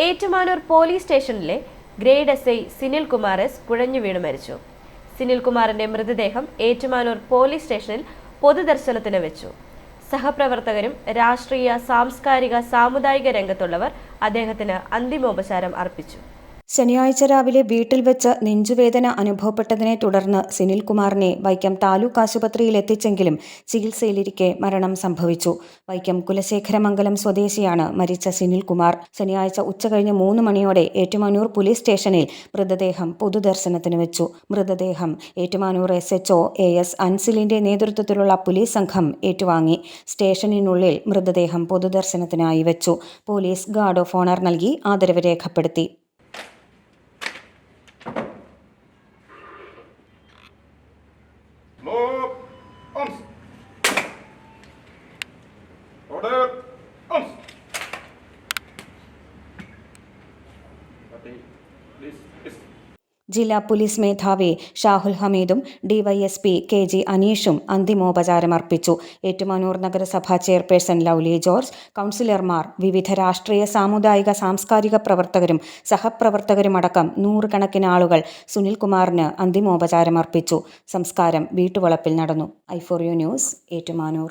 Ettumanoor police സ്റ്റേഷനിലെ grade S I Sinil Kumar S കുഴഞ്ഞു വീണ് മരിച്ചു. സിനിൽ കുമാറിന്റെ മൃതദേഹം ഏറ്റുമാനൂർ പോലീസ് സ്റ്റേഷനിൽ പൊതുദർശനത്തിന് വെച്ചു. സഹപ്രവർത്തകരും രാഷ്ട്രീയ സാംസ്കാരിക സാമുദായിക രംഗത്തുള്ളവർ അദ്ദേഹത്തിന് അന്തിമോപചാരം അർപ്പിച്ചു. ശനിയാഴ്ച രാവിലെ വീട്ടിൽ വെച്ച് നെഞ്ചുവേദന അനുഭവപ്പെട്ടതിനെ തുടർന്ന് സുനിൽകുമാറിനെ വൈക്കം താലൂക്ക് ആശുപത്രിയിൽ എത്തിച്ചെങ്കിലും ചികിത്സയിലിരിക്കെ മരണം സംഭവിച്ചു. വൈക്കം കുലശേഖരമംഗലം സ്വദേശിയാണ് മരിച്ച സുനിൽകുമാർ. ശനിയാഴ്ച ഉച്ചകഴിഞ്ഞ് മൂന്ന് മണിയോടെ ഏറ്റുമാനൂർ പോലീസ് സ്റ്റേഷനിൽ മൃതദേഹം പൊതുദർശനത്തിന് വെച്ചു. മൃതദേഹം Ettumanoor S H O A S അൻസിലിന്റെ നേതൃത്വത്തിലുള്ള പോലീസ് സംഘം ഏറ്റുവാങ്ങി. സ്റ്റേഷനിനുള്ളിൽ മൃതദേഹം പൊതുദർശനത്തിനായി വെച്ചു. പോലീസ് ഗാർഡ് ഓഫ് ഓണർ നൽകി ആദരവ് രേഖപ്പെടുത്തി. Look, arms. Order, arms. Okay, this is ജില്ലാ പോലീസ് മേധാവി ഷാഹുൽ ഹമീദും ഡിവൈഎസ്പി കെ ജി അനീഷും അന്തിമോപചാരമർപ്പിച്ചു ഏറ്റുമാനൂർ നഗരസഭാ ചെയർപേഴ്സൺ ലൗലി ജോർജ് കൗൺസിലർമാർ വിവിധ രാഷ്ട്രീയ സാമുദായിക സാംസ്കാരിക പ്രവർത്തകരും സഹപ്രവർത്തകരുമടക്കം നൂറുകണക്കിന് ആളുകൾ സുനിൽകുമാറിന് അന്തിമോപചാരമർപ്പിച്ചു സംസ്കാരം വീട്ടുവളപ്പിൽ നടന്നു. I for U news Ettumanoor.